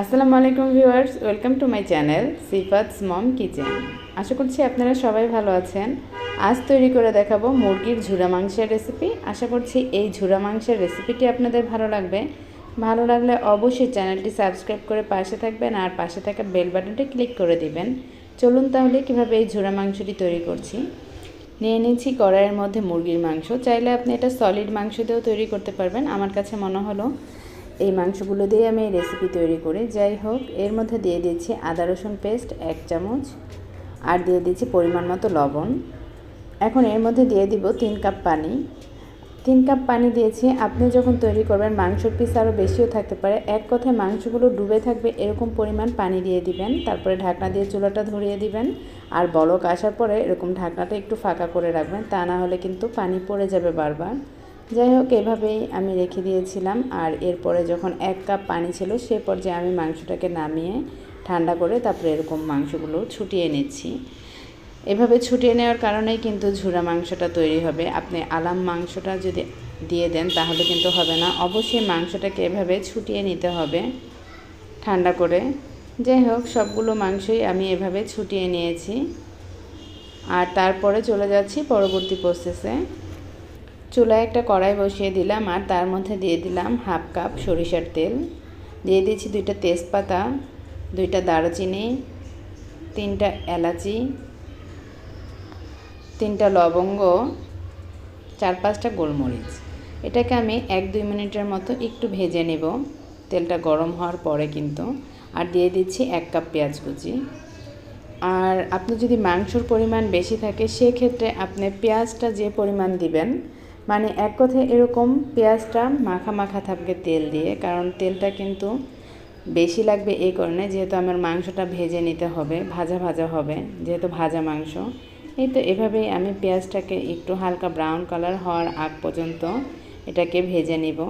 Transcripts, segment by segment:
আসসালামু আলাইকুম viewers, welcome to my channel Sifat's mom kitchen. আশা করছি আপনারা সবাই ভালো আছেন। আজ তৈরি করে দেখাবো মুরগির ঝুরা মাংসের রেসিপি আশা করছি এই ঝুরা মাংসের রেসিপিটি আপনাদের ভালো লাগবে। ভালো লাগলে অবশ্যই চ্যানেলটি সাবস্ক্রাইব করে পাশে থাকবেন আর পাশে থাকা বেল বাটনটি ক্লিক করে দিবেন। চলুন তাহলে কীভাবে এই ঝুরা মাংসটি তৈরি করছি। নিয়ে নিচ্ছি কড়াইয়ের মধ্যে মুরগির মাংস। চাইলে আপনি এটা সলিড মাংস দিয়েও তৈরি করতে পারবেন। আমার কাছে মনে হলো এই মাংসগুলো দিয়ে আমি এই রেসিপি তৈরি করি। যাই হোক, এর মধ্যে দিয়ে দিচ্ছি আদা রসুন পেস্ট এক চামচ, আর দিয়ে দিচ্ছি পরিমাণ মতো লবণ। এখন এর মধ্যে দিয়ে দিব তিন কাপ পানি। তিন কাপ পানি দিয়েছি। আপনি যখন তৈরি করবেন, মাংসর পিস আরও বেশিও থাকতে পারে। এক কথায় মাংসগুলো ডুবে থাকবে, এরকম পরিমাণ পানি দিয়ে দিবেন। তারপরে ঢাকনা দিয়ে চুলাটা ধরিয়ে দিবেন। আর বলক আসার পরে এরকম ঢাকনাটা একটু ফাঁকা করে রাখবেন। তা না হলে কিন্তু পানি পড়ে যাবে বারবার। যাই হোক, এভাবেই আমি রেখে দিয়েছিলাম। আর এরপরে যখন এক কাপ পানি ছিল, সে পর্যায়ে আমি মাংসটাকে নামিয়ে ঠান্ডা করে তারপরে এরকম মাংসগুলো ছুটিয়ে নিচ্ছি। এভাবে ছুটিয়ে নেওয়ার কারণেই কিন্তু ঝুরা মাংসটা তৈরি হবে। আপনি আলাম মাংসটা যদি দিয়ে দেন, তাহলে কিন্তু হবে না। অবশ্যই মাংসটাকে এভাবে ছুটিয়ে নিতে হবে ঠান্ডা করে। যাই হোক, সবগুলো মাংসই আমি এভাবে ছুটিয়ে নিয়েছি। আর তারপরে চলে যাচ্ছি পরবর্তী প্রসেসে চুলায় একটা কড়াই বসিয়ে দিলাম আর তার মধ্যে দিয়ে দিলাম হাফ কাপ সরিষার তেল। দিয়ে দিয়েছি দুইটা তেজপাতা, দুইটা দারুচিনি, তিনটা এলাচি, তিনটা লবঙ্গ, চার পাঁচটা গোলমরিচ। এটাকে আমি এক দুই মিনিটের মতো একটু ভেজে নেব। তেলটা গরম হওয়ার পরে কিন্তু। আর দিয়ে দিচ্ছি এক কাপ পেঁয়াজ কুচি। আর আপনি যদি মাংসর পরিমাণ বেশি থাকে, সেক্ষেত্রে আপনি পেঁয়াজটা যে পরিমাণ দিবেন মানে এক কথায় এরকম পেঁয়াজটা মাখা মাখা থাকবে তেল দিয়ে, কারণ তেলটা কিন্তু বেশি লাগবে এই কারণে যেহেতু আমার মাংসটা ভেজে নিতে হবে, ভাজা ভাজা হবে, যেহেতু ভাজা মাংস। এই তো এভাবেই আমি পেঁয়াজটাকে একটু হালকা ব্রাউন কালার হওয়ার আগ পর্যন্ত এটাকে ভেজে নিব।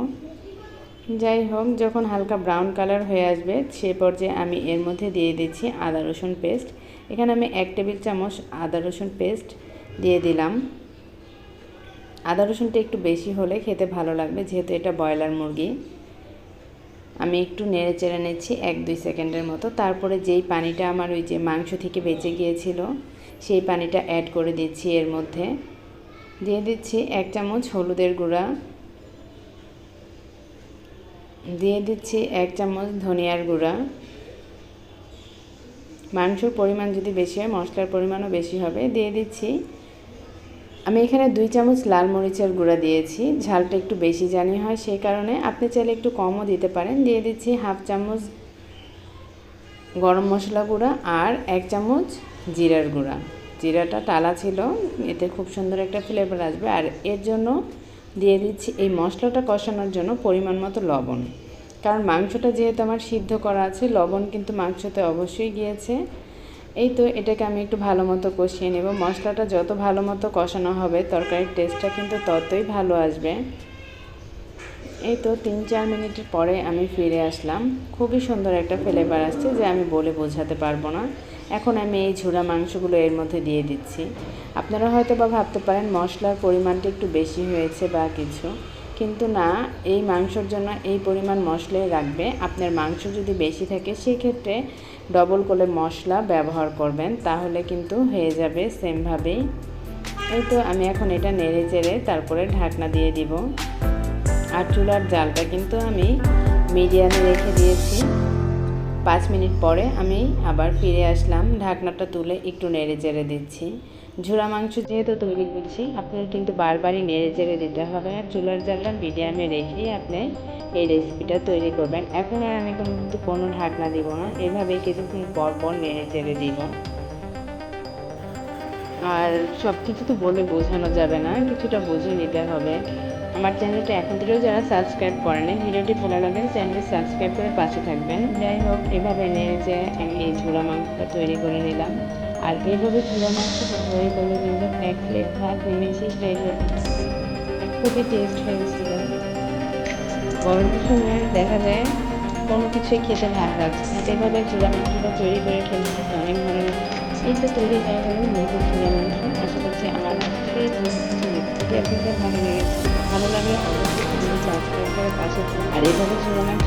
যাই হোক, যখন হালকা ব্রাউন কালার হয়ে আসবে, সে পর্যায়ে আমি এর মধ্যে দিয়ে দিচ্ছি আদা রসুন পেস্ট এখানে আমি এক টেবিল চামচ আদা রসুন পেস্ট দিয়ে দিলাম। আদা রসুনটা একটু বেশি হলে খেতে ভালো লাগবে, যেহেতু এটা ব্রয়লার মুরগি। আমি একটু নেড়ে চেড়ে নিচ্ছি এক দুই সেকেন্ডের মতো। তারপরে যেই পানিটা আমার ওই যে মাংস থেকে বেঁচে গিয়েছিল, সেই পানিটা অ্যাড করে দিচ্ছি এর মধ্যে। দিয়ে দিচ্ছি এক চামচ হলুদের গুঁড়া। দিয়ে দিচ্ছি এক চামচ ধনিয়ার গুঁড়া। মাংসর পরিমাণ যদি বেশি হয়, মশলার পরিমাণও বেশি হবে। দিয়ে দিচ্ছি আমি এখানে দুই চামচ লাল মরিচের গুঁড়া দিয়েছি। ঝালটা একটু বেশি জানি হয় সেই কারণে আপনি চাইলে একটু কমও দিতে পারেন। দিয়ে দিচ্ছি হাফ চামচ গরম মশলা গুঁড়া আর এক চামচ জিরার গুঁড়া। জিরাটা টালা ছিল, এতে খুব সুন্দর একটা ফ্লেভার আসবে। আর এর জন্য দিয়ে দিচ্ছি এই মশলাটা কষানোর জন্য পরিমাণ মতো লবণ। কারণ মাংসটা যেহেতু আমার সিদ্ধ করা আছে, লবণ কিন্তু মাংসতে অবশ্যই গিয়েছে। এই তো এটাকে আমি একটু ভালো মতো কষিয়ে নেব। মশলাটা যত ভালো মতো কষানো হবে, তরকারির টেস্টটা কিন্তু ততই ভালো আসবে। এই তো তিন চার মিনিটের পরে আমি ফিরে আসলাম। খুবই সুন্দর একটা ফ্লেভার আসছে যে আমি বলে বোঝাতে পারব না। এখন আমি এই ঝুড়া মাংসগুলো এর মধ্যে দিয়ে দিচ্ছি। আপনারা হয়তো বা ভাবতে পারেন মশলার পরিমাণটা একটু বেশি হয়েছে বা কিছু। কিন্তু না, এই মাংসর জন্য এই পরিমাণ মশলাই রাখবে আপনার মাংস যদি বেশি থাকে, সেক্ষেত্রে ডবল করে মশলা ব্যবহার করবেন, তাহলে কিন্তু হয়ে যাবে সেমভাবেই এই তো আমি এখন এটা নেড়ে চেড়ে তারপরে ঢাকনা দিয়ে দিব। আর চুলার জালটা কিন্তু আমি মিডিয়ামে রেখে দিয়েছি। পাঁচ মিনিট পরে আমি আবার ফিরে আসলাম। ঢাকনাটা তুলে একটু নেড়ে চেড়ে দিচ্ছি। ঝোড়া মাংস যেহেতু তৈরি করছি। আপনার কিন্তু বারবারই নেড়ে চেড়ে দিতে হবে। আর চুলার জালটা মিডিয়ামে রেখেই আপনি এই রেসিপিটা তৈরি করবেন। এখন আর আমি কিন্তু কোনো ঢাকনা দিব না। এভাবেই কিছুক্ষণ পর পর নেড়ে চেড়ে দিব। আর সব কিছু তো বলে বোঝানো যাবে না। কিছুটা বুঝে নিতে হবে। আমার চ্যানেলটা এখন থেকেও যারা সাবস্ক্রাইব করেনি, ভিডিওটি ভালো লাগে চ্যানেলটি সাবস্ক্রাইব করে পাশে থাকবেন। যাই হোক, এভাবে নেড়ে যে আমি এই ঝোড়া মাংসটা তৈরি করে নিলাম। আর এইভাবে ঝোড়া মাংস তৈরি করে নিলাম এক প্লেট ভাত নিমেষেই হয়ে খুবই টেস্ট হয়েছিল গরমের সময় দেখা যায় কোনো কিছুই খেতে ভালো লাগছে না। এভাবে চূড়া মাংসটা তৈরি করে খেলে অনেক ভালো লাগে। এই তো তৈরি হয়ে গেল মুরগির চূড়া মাংস আশা করছি আমার ভালো লেগেছে। ভালো লাগলে অবশ্যই সাবস্ক্রাইব করে পাশে আর এইভাবে চূড়া মাংস